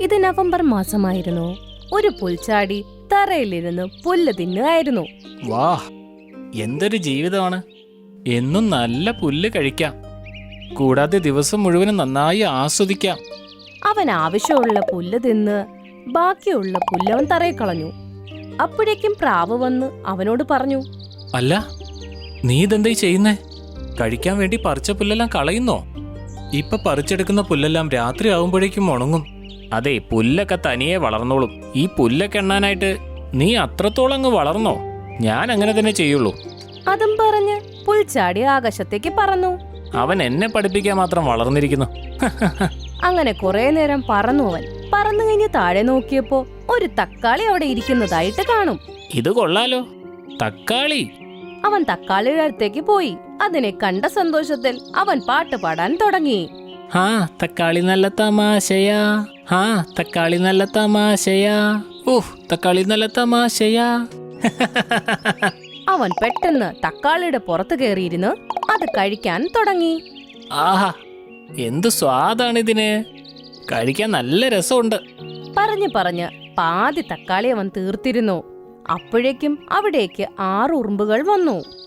ഇത് നവംബർ മാസമായിരുന്നു. ഒരു പുൽച്ചാടി തറയിലിരുന്ന് പുല്ല് തിന്നുകയായിരുന്നു. വാ എന്തൊരു ജീവിതമാണ്. എന്നും നല്ല പുല്ല് കഴിക്കാം. കൂടാതെ ദിവസം മുഴുവനും നന്നായി ആസ്വദിക്കാം. അവൻ ആവശ്യമുള്ള പുല്ല് തിന്ന് ബാക്കിയുള്ള പുല്ലവൻ തറയിൽ കളഞ്ഞു. അപ്പോഴേക്കും പ്രാവ് വന്ന് അവനോട് പറഞ്ഞു അല്ല നീ ഇതെന്തായി ചെയ്യുന്നേ? കഴിക്കാൻ വേണ്ടി പറിച്ച പുല്ലെല്ലാം കളയുന്നോ? ഇപ്പൊ പറിച്ചെടുക്കുന്ന പുല്ലെല്ലാം രാത്രി ആവുമ്പോഴേക്കും ഉണങ്ങും. അതെ പുല്ലൊക്കെ തനിയെ വളർന്നോളും. ഈ പുല്ലൊക്കെ എണ്ണാനായിട്ട് നീ അത്രത്തോളം അങ്ങ് വളർന്നോ? ഞാൻ അങ്ങനെ തന്നെ ചെയ്യുള്ളൂ. അതും പറഞ്ഞ് പുൽച്ചാടി ആകാശത്തേക്ക് പറന്നു. അവൻ എന്നെ പഠിപ്പിക്കാൻ മാത്രം വളർന്നിരിക്കുന്നു. അങ്ങനെ കുറെ നേരം പറന്നു അവൻ. പറന്നു കഴിഞ്ഞ് താഴെ നോക്കിയപ്പോ ഒരു തക്കാളി അവിടെ ഇരിക്കുന്നതായിട്ട് കാണും. ഇത് കൊള്ളാലോ. തക്കാളി. അവൻ തക്കാളിയുടെ അടുത്തേക്ക് പോയി. അതിനെ കണ്ട സന്തോഷത്തിൽ അവൻ പാട്ട് പാടാൻ തുടങ്ങി. ഹാ തക്കാളി നല്ല തമാശയാ. ഹാ തക്കാളി നല്ല തമാശയാ. ഊഹ് തക്കാളി നല്ല തമാശയാ. അവൻ പെട്ടെന്ന് തക്കാളിയുടെ പുറത്ത് കയറിയിരുന്ന്. അത് കഴിക്കാൻ തുടങ്ങി. ആഹാ എന്ത് സ്വാദാണിതിന്. കഴിക്കാൻ നല്ല രസമുണ്ട്. പറഞ്ഞു പറഞ്ഞ് പാതി തക്കാളി അവൻ തീർത്തിരുന്നു. അപ്പോഴേക്കും അവിടേക്ക് ആറ് ഉറുമ്പുകൾ വന്നു.